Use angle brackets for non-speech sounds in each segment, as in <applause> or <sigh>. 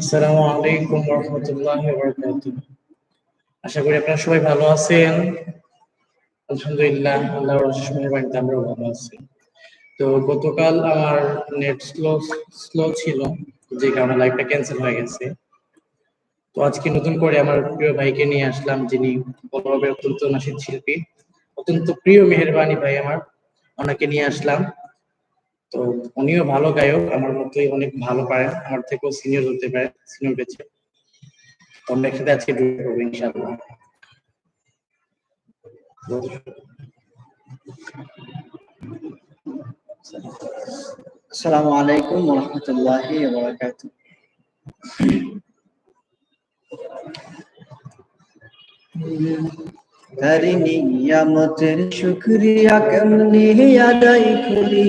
আসসালামু আলাইকুম রহমতুল্লাহ আশা করি আপনারা সবাই ভালো আছেন। আলহামদুলিল্লাহ, আল্লাহর মেহরবানিতে আমরাও ভালো আছি। তো গতকাল আমার নেট স্লো স্লো ছিল, যে কারণে লাইভটা ক্যান্সেল হয়ে গেছে। তো আজকে নতুন করে আমার প্রিয় ভাইকে নিয়ে আসলাম, যিনি বলভাবে অত্যন্ত নাসিদ শিল্পী, অত্যন্ত প্রিয় মেহরবানি ভাই আমার। ওনাকে নিয়ে আসলাম। তো উনিও ভালো গায়ক, আমার মতোই অনেক ভালো পারেন। আমার থেকেও সিনিয়র হতে পারে সিনিয়র তো আমরা একসাথে আজকে ডুয়ে করব ইনশাআল্লাহ। আসসালামু আলাইকুম রহমতুল্লাহি বারাকাতু তার নিয়ামতের শুকরিয়া কেমনি আদায় করি?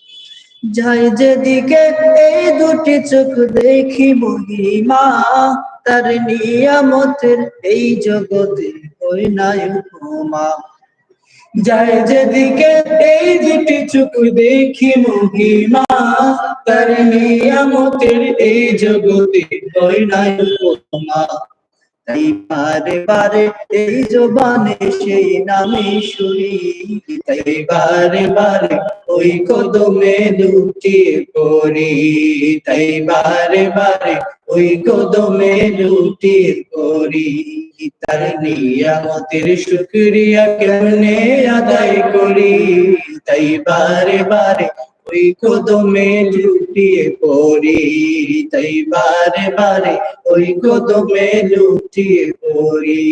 যাই যেদিকে এই দুটি চোখ দেখি মহিমা, তার নিয়ামতের এই জগতে ওই নাই উপমা। যায় যেদিকে এই দুটি চোখ দেখি মহিমা, তার নিয়ামতের এই জগতে ওই নাই উপমা। তাই বারে বারে এই জবানে সেই নামে শুনি। তাই বারে বারে ওই কদমে লুটিয়ে পড়ি। তাই বারে বারে ওই কদমে লুটিয়ে পড়ি। তার নিয়ামতের শুকরিয়া কেমনে আদায় করি? তাই বারে বারে ওই কদমে লুটিয়ে পড়ি, তাই বারে বারে ওই কদমে লুটিয়ে পড়ি।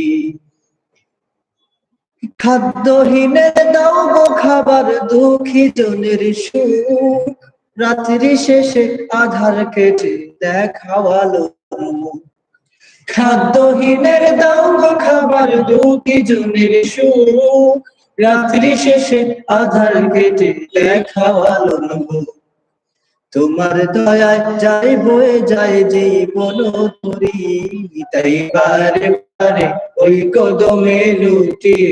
খাদ্যহীনের দাও গো খাবার, দুঃখী জনের সুখ। রাত্রি শেষে আধার কেটে দেখাওয়ালো খাদ্যহীনের দাও গো খাবার, দুঃখী জনের সুখ। রাত্রি শেষে আধার কেটে খাওয়ালো মুখ তোমার দয়া যাই বয়ে যায় জীবন তরি তাই বারে বারে ওই কদমে লুটিয়ে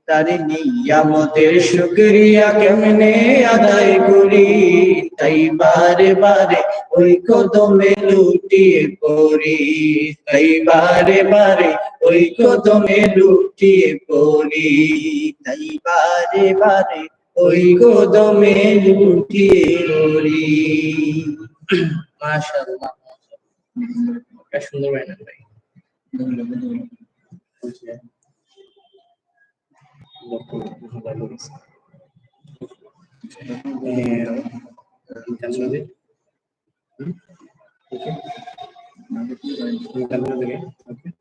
তার নিয়ামতের শুকরিয়া কেমনে আদায় করি? তাই বারে বারে ওই কদমে লুটিয়ে পড়ি। তাই বারে বারে ওই কদমে লুটিয়ে পড়ি। তাই বারে বারে ওই কদমে লুটিয়ে পড়ি। মাশাআল্লাহ সুন্দর lo que nos valoriza. Eh, en caso de. ¿eh? ¿Okay? ¿En caso de qué? Okay.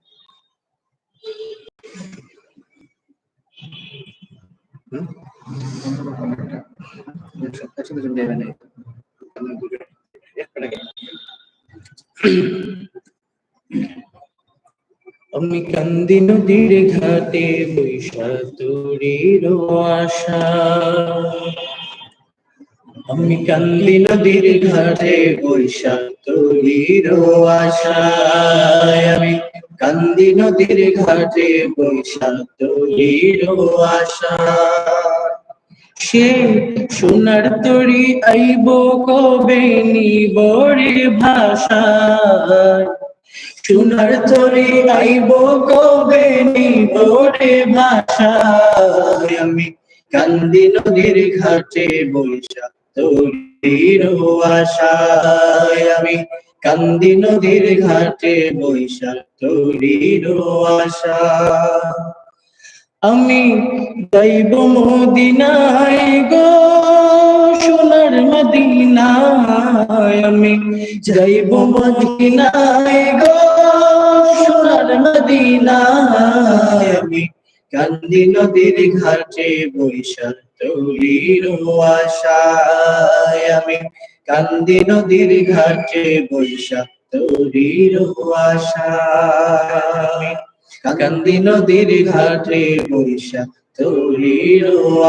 ¿Eh? Eso es para qué? <clears throat> আমি কান্দি নদীর ঘাটে বৈশা তোরের আশা আমি কান্দি নদীর ঘাটে বৈশা তোরের আশায় আমি কান্দি নদীর ঘাটে বৈশা তোরের আশা সে সোনার তরি আইব কবে নিবরে ভাষায়। সোনার তরি আইব কবে নিবরে ভাষায় আমি কান্দি নদীর ঘাটে বৈশা তরির আশায়। আমি কান্দি নদীর ঘাটে বৈশা তরির আশা আমি যাইব মদিনায় গো, সোনার মদিনায় আমি যাইব মদিনায় গো, সোনার মদিনায় আমি। কান্দি নদীর ঘাটে বৈশাখ তৈরির আশায় আমি। কান্দি নদীর ঘাটে বৈশাখ তৈরির আশায় কান্দি নদীর ঘাটে বৈশাখ তৈরির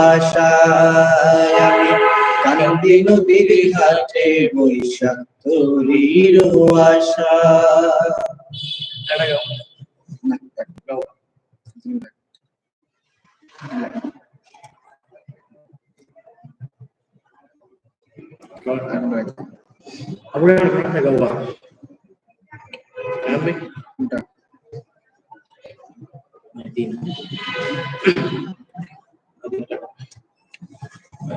আশায় আমি। কান্দি নদীর ঘাটে বৈশাখ তৈরির গাও। গাও।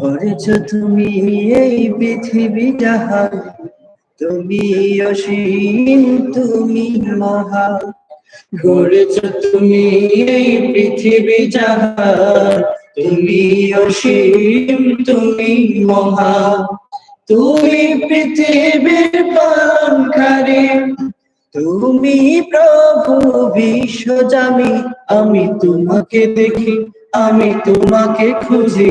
করেছ তুমি এই পৃথিবী জাহান তুমি অসীম, তুমি মহা গড়েছ তুমি এই পৃথিবী জাহান তুমি অসীম, তুমি মহা তুমি পৃথিবীর পালনকারী তুমি প্রভু বিশ্বজামি আমি তোমাকে দেখি, আমি তোমাকে খুঁজি।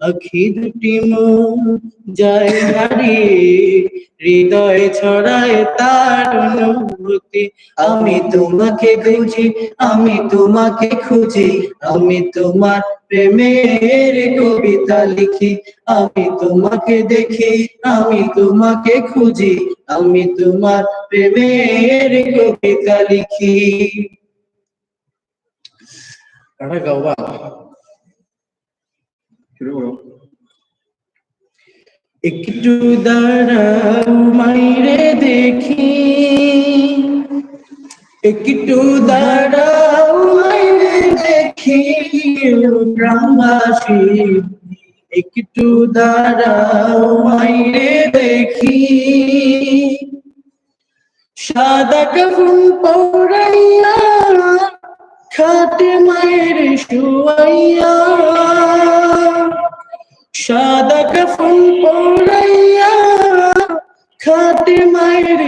আখি দুটি যায় হারিয়ে হৃদয় ছড়ায় তার অনুভূতি। আমি তোমাকে খুঁজি, আমি তোমাকে খুঁজি, আমি তোমার প্রেমের কবিতা লিখি। আমি তোমাকে দেখি, আমি তোমাকে খুঁজি, আমি তোমার প্রেমের কবিতা লিখি। গাওয়া একটু দাঁড়াও মাইরে দেখি। একটু দাঁড়াও মাইরে দেখি, গ্রামবাসী। একটু দাঁড়াও মাইরে দেখি। সাদা কাফন পৌরাইয়া খাটে মায়ের শুয়াইয়া, সাদা মায়ের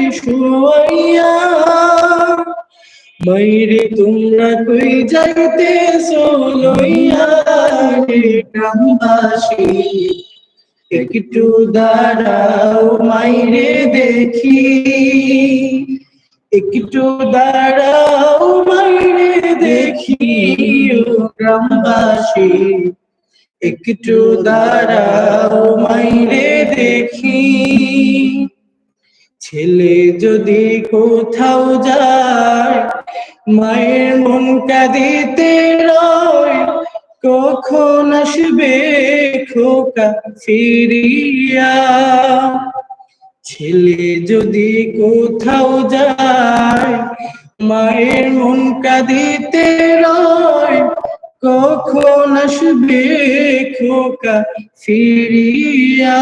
মাইরে তোমরা কই যাইতে লইয়া রে গ্রামবাসী? একটু দাঁড়াও মাইরে দেখি। একটু দাঁড়াও মাইরে দেখি ও গ্রামবাসী। একটু দাঁড়াও, মাইরে দেখি। ছেলে যদি কোথাও যায়, মায়ের মন কাঁদিতে রয়, কখন আসবে খোকা ফিরিয়া? ছেলে যদি কোথাও যায় মায়ের মন কাঁদিতে রয়, কখন আসবে খোকা ফিরিয়া?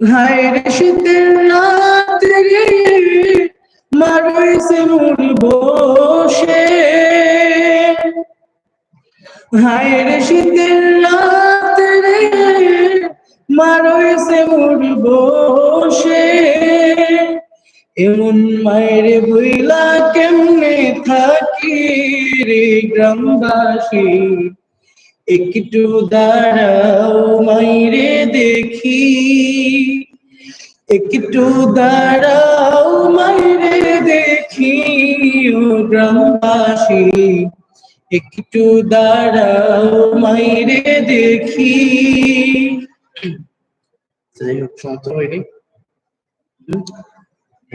হায়রে শীতের রাত রে মারইছে মোর বসে। হায়রে শীতের রাত রে মারইছে মোর বসে। এমন মায়ের বইলা কেমনে থাকি রে গ্রামবাসী? একটু দাঁড়াও মাইরে দেখি। একটু দাঁড়াও মাইরে দেখি ও গ্রামবাসী। একটু দাঁড়াও মাইরে দেখি। যাই হোক, সমাপ্ত হয়নি? <coughs>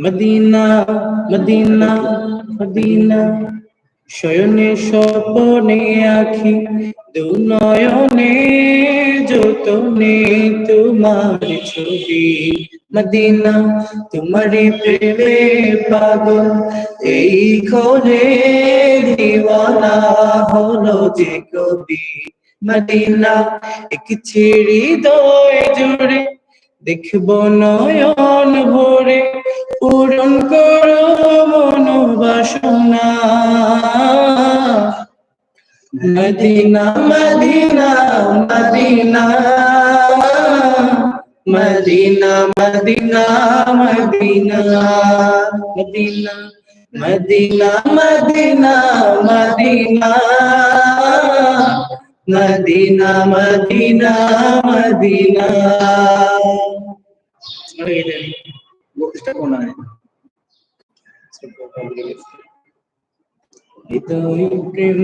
Medina Medina Medina. শয়নে স্বপনে আখি, দুনয়নে যতনে তোমার ছবি। মদিনা, তোমার প্রেমে পাগল, এই ঘরে দিওয়ানা হলো যে কবি। মদিনা এক ছিড়ি দয় জুড়ে দেখব নয়ন ভরে। পূরণ করো মনোবাসনা। Madina Medina Medina Medina Medina Medina Medina Medina Medina Medina. Medina Medina Madina. বক্সটা কোনায়? হৃদয় প্রেম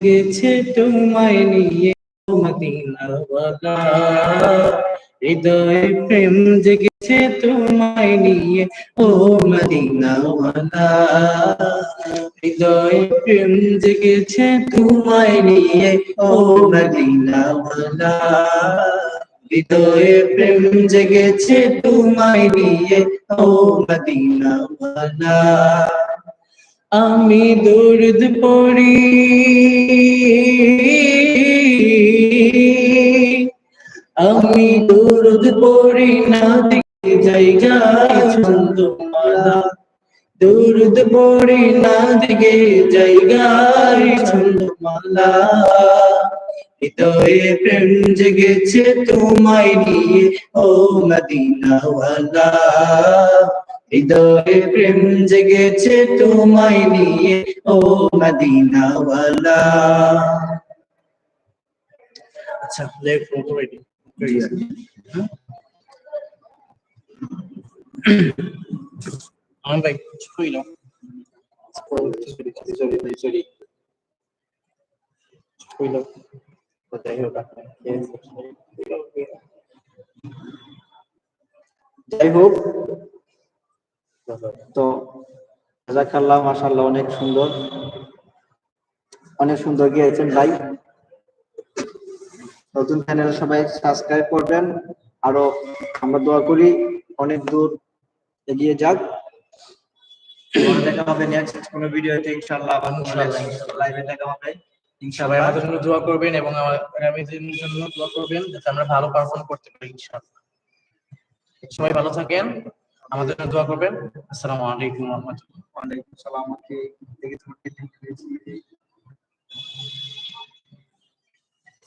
গেছে তোমায় নিয়ে মদিনাওয়ালা হৃদয় প্রেম জেগেছে তোমায় নিয়ে ও মদিনাওয়ালা প্রেম জেগেছে তোমায় নিয়ে, ও হৃদয়ে প্রেম জেগেছে তোমায় নিয়ে, ও আমি দরদ পড়ি। আমি দরদ পড়ি, না দিকে জায়গায় ছন্দমালা দরদ পড়ি না দিকে জায়গায় ছন্দমালা হৃদয়ে প্রেম জেগেছে তোমায় নিয়ে ও মদিনাওয়ালা। হৃদয়ে প্রেম জেগেছে তোমায় নিয়ে ও মদিনাওয়ালা। আচ্ছা লেখ ফটো রেডি আমার কইল। সরি সরি সরি হোক যাই হোক, তো জাজাকাল্লাহ মাশাআল্লাহ, অনেক সুন্দর। অনেক সুন্দর গিয়েছেন ভাই। নতুন চ্যানেল সবাই সাবস্ক্রাইব করবেন। আরও আমরা দোয়া করি, অনেক দূর এগিয়ে যাক। দেখা হবে নেক্সট কোনো ভিডিওতে ইনশাআল্লাহ আবার লাইভে দেখা হবে। ইনশাআল্লাহ আমাদের জন্য দোয়া করবেন এবং আগামী দিনের জন্য দোয়া করবেন যাতে আমরা ভালো পারফর্ম করতে পারি ইনশাআল্লাহ। সবাই ভালো থাকেন আমাদের জন্য দোয়া করবেন। আসসালামু আলাইকুম ওয়া রাহমাতুল্লাহ। ওয়ালাইকুম আসসালাম আমাকে দেখে তোমাকে থ্যাংক দিয়েছি